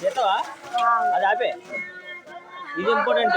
చేస్తావా అది ఆపే ఇది ఇంపార్టెంట్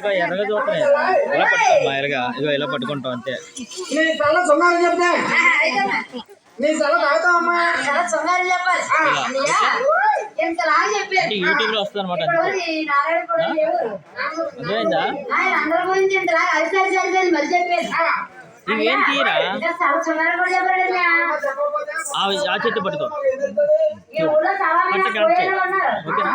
కొత్తగా ఎర్రగా చూస్తున్నాయి. ఇలా పట్టుకోమ్మా ఎర్రగా ఇదిగో ఇలా పట్టుకుంటాం అంతే. యూట్యూబ్లో వస్తుంది అనమాట. అర్థమైందా? చెప్పాడు అన్నయ్య. ఆ చెట్టు పట్టుకో ఈ ఊళ్ళో చాలా మంది పట్టు కనెక్ట్ పోయేవాళ్ళు ఉన్నారు ఓకేనా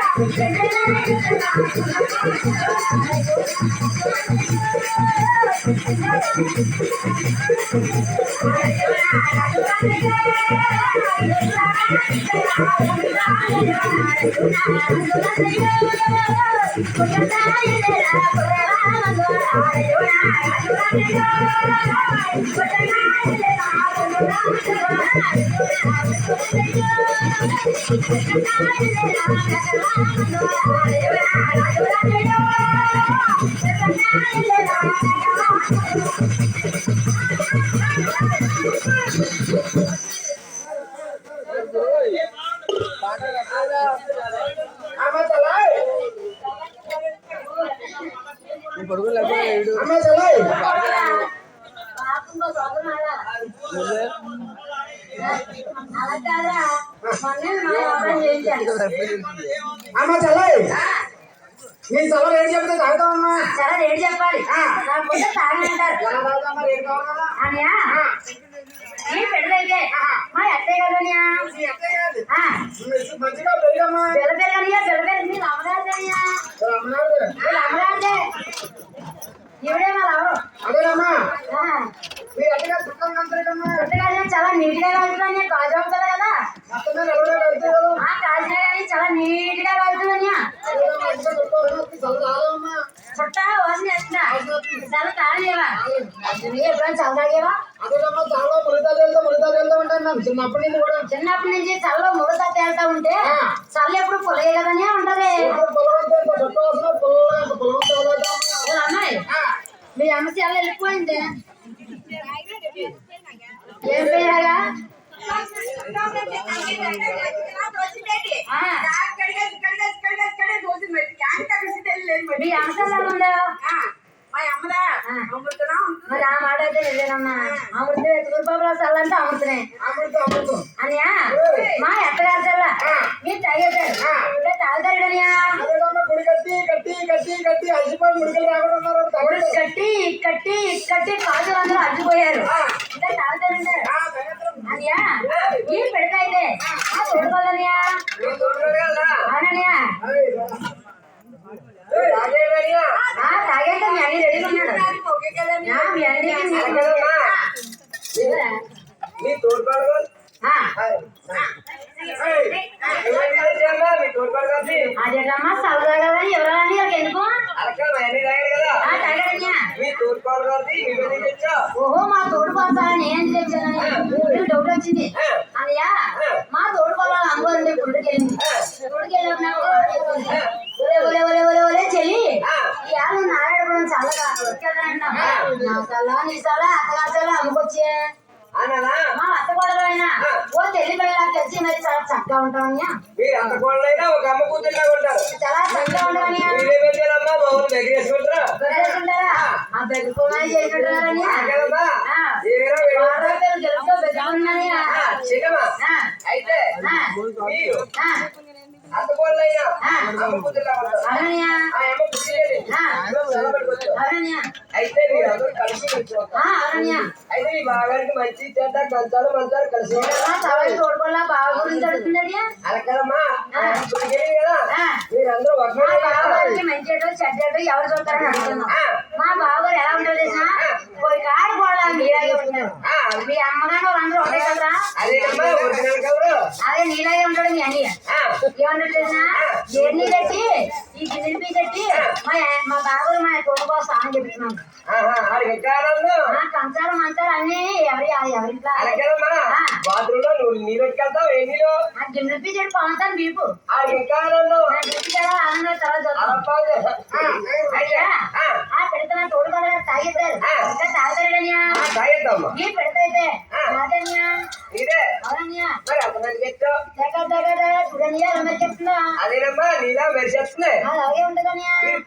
చాలా సుందరి చెప్పాలి ఓరయ్యో నా రాజోరయ్యో ఓరయ్యో అమ్మ తల అమ్మ తల పాపంలో చదువునాడా అలా కాదా మొన్నే మా వ్యాపారం చేయించాను అమ్మ తల నీ తల ఏం చెప్తే తాగుతావమ్మా సరే రేటు చెప్పాలి కాకపోతే తాగనంటారు రేటు అనియా ఈ పెళ్ళైతే మా అత్తయ్య కదా అనియా నీ బిల్ల మీరు అమ్మగారు అనియా అమ్మనాడు వీళ్ళు అమ్మగారిదే ఇవిడే మా లవరు అదేనమ్మా మీ అత్తగారు చాలా నీట్గా కలుగుతుంది కాజు అవుతుంది కదా మొత్తం మీద ఎవరో వెళ్తే కదా ఆ కాజు కానీ చాలా నీట్గా కలుగుతుంది అదేనమ్మా, ఇంకా చుట్టం ఉన్నప్పుడు చల్ల తాగమ్మా చుట్ట వాసన వేస్తుందా చాలా తాగలేవా చాలా తాగేవా అదేనమ్మా చాలా మురితాలు వెళ్తా మురితాలు వెళ్తా ఉంటాను నాకు చిన్నప్పటి నుంచి కూడా. చిన్నప్పటి నుంచి చల్ల ముడత తేలుతా ఉంటే చల్ల ఎప్పుడు పొలగే కదనే ఉంటది. అమ్మాయి మీ అమ్మ చాలా వెళ్ళిపోయింది. ఏం పేరాగా మీ అమ్మ చాలా ఉందా మరి ఆ మాట అయితే నిజేనమ్మా అమృతం తూర్పాపులో చల్లంటే అమృతమే అమృతం అమృతం అనియా మా ఎత్తగారు చల్ల మీ నీ తాగేశాడు ఆ. ఇంకా తాగుతాడనియా అదేదమ్మా గుడి కట్టి కట్టి కట్టి కట్టి అలసిపోయి ముడికలు రాకుండా ఉన్నారు తగడు. కట్టి కట్టి కట్టి కాదు అందరూ అడ్డుపోయారు ఆ. ఇంకా తాగుతాడంటారు ఆ, తగేస్తారు. అనియా ఈ పెడతాయితే ఆ తోడుకోవాలనియా నేను తోడుకోడు కదా. అవుననియా తాగాక మీ అన్ని ఉన్నాడు. మీ తోడుకోడు. అదేటమ్మా సరదా కదా. ఎందుకు? ఓహో మా తోడు పోతారా నేను తెచ్చానని నీకు డౌట్ వచ్చింది. అన్నయ్య మా తోడు పోవాలి అమ్మగారు గుడికి వెళ్ళింది గుడికి వెళ్ళినప్పుడు ఒరే ఒరే ఒరే ఒరే ఒరే చెల్లి ఈ ఆలు నారాయణపురం చల్లగా వచ్చాడంట నా చల్ల నీ చల్ల అత్తగారి అయినా ఓ తెల్లి పిల్ల తెచ్చి మరి చాలా చక్కగా మీరు అంత కోళ్ళైనా ఒక అమ్మ కూతురులాగా ఉంటారు. చాలా చక్కగా బెదిరేసుకుంటారా ఆ. వెళ్ళి- వారాలు గెలుపుతో ఆ అయితే ఆ మీరు ఆ అంత కోళ్ళైనా ఆ. అమ్మ కూతురులాగా ఉంటారు అవునయ్యా ఆ అమ్మ కూతురు ఆ. అవునయ్యా అయితే మీరు అందరూ కలిసి కూర్చోవాలి. ఆ, అవునయ్యా అయితే మీ బాగారికి మంచి చెడ్డ కంచాలు మంచాలు కలిసి ఆ తలకి తోడుకోలా బావ గురించి అడుగుతున్నది అలకదమ్మా పురిగేది కదా ఆ. మీరందరూ మా ఒకటే కదా. బావగారికి మంచిదో చెడ్డో ఎవరు చూస్తారని అడుగుతున్నాం. మా బావగారు ఎలా ఉంటారు తెలిసిన పోయి కాడు కూడా మీలాగే ఉంటారు. మీ అమ్మగారు వాళ్ళందరూ ఒకటే కదరా? అదే నీలాగే ఉంటాడు మీ అన్నయ్య. ఏమంటారు తెలిసిన ఎన్ని కట్టి ఈ గిన్నెపి కట్టి మా బావగారు మా తోడు కోసం స్నానం? ఆ కంచాలు మంచాలు అన్ని ఎవరి ఎవరింట్లో. బాత్రూమ్లో నువ్వు నీళ్ళు పెట్టుకెళ్తావు ఏ నీళ్ళు? ఆ గిన్నెపి చెడు పవన్ బీపు నా పెడతా తోడు కదా. ఆ, తాగేద్దామ్మా ఈ పెడతాయితే ఆ. తాగనియా ఇదే. అవుననియా దగ్గర అదేనమ్మా నీలా మెరిసేస్తున్నాయి అలాగే ఉంటుందనియా మీరు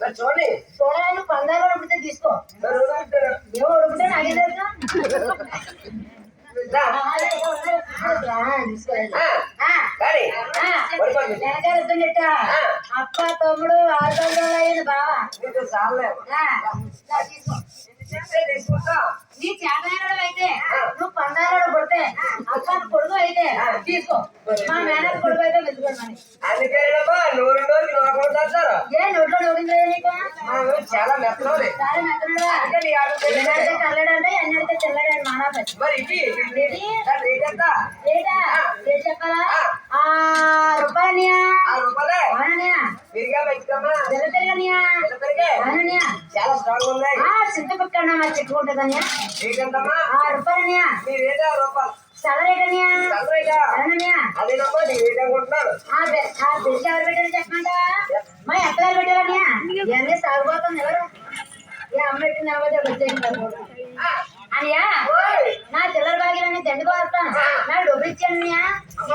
మరి చూడండి. చూడాలని పందాలు ఉడిపితే తీసుకో. మరి. ఏమో ఉడిపితే నాకే తెలుసా. అక్క తమ్ముడు అయ్యింది బావా. తీసుకుంటా. నీ చేతనైనడు అయితే నువ్వు పందాలు పుడితే అక్క కొడుకు అయితే తీసుకో. మా మేనర్ కొడుకు అయితే అంటారు ఏ నోట్లో చాలా. ఎన్నడితే చల్లడంటే ఎన్నడితే తెల్లడంటే మానాపతి మరి ఇవి ఏంటి? రేట్ ఎంత? లేదా ఏం చెప్పాలా? ఆ. రూపాయనియా ఆరు రూపాయలే. అవుననియా విరిగా పెంచుతామా తెల్లతెల్లనియా పెరిగే. అవుననియా చాలా స్ట్రాంగ్ ఉన్నాయి. ఆ చింతపక్కన మా చెట్టుకుంటుందనియా? రేట్ ఎంతమ్మా? ఆ రూపాయనియా నీ రేట్ రూపాయలు? చల్లరేటనియా చల్లరేగా అవుననియా అదేనమ్మా నీ రేట్ అనుకుంటున్నాను ఆ బిడ్డ ఎవరు పెట్టారు చెప్పమంటా? మా ఎత్తగారు పెట్టారనియా ఇవన్నీ సాగుపోతుంది ఎవరు? ఏ అమ్మ పెట్టిన ఎవరో వచ్చేసి అనియా నా చిల్లర బాగిలన్నీ దండుకో వస్తాను నాకు డబ్బులు ఇచ్చాననియా అమ్మ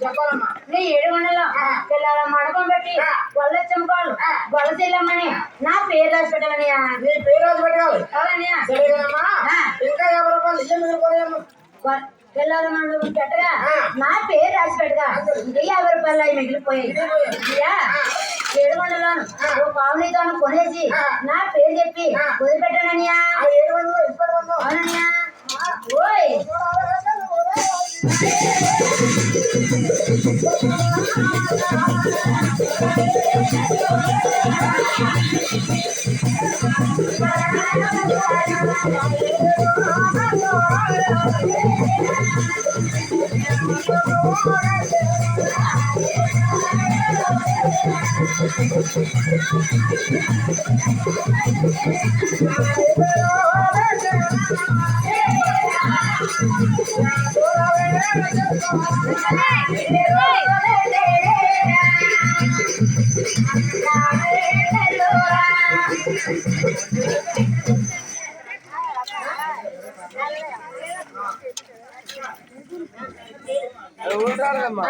చెప్పాలమ్మా. నీ ఏడు వందలు పిల్లల మడకం పెట్టి గొల్ల చెంపాలు గొల్ల చెల్లమ్మని నా పేరు రాసి పెట్టాలనియా నీ పేరు రాసి పెట్టాలి. ఇంకా యాభై రూపాయలు పిల్లల మండపం పెట్టగా. నా పేరు రాసి పెట్టగా యాభై రూపాయలు అవి మిగిలిపోయాయి. ఏడుగొండలోను ఓ పావునితోను కొనేసి. నా పేరు చెప్పి ఆ. వదిలిపెట్టానయ్యా ఆ ఏడు వందలు ఇప్పటి వందలు అవునయ్యా ఓయ్ ఉంటారమ్మా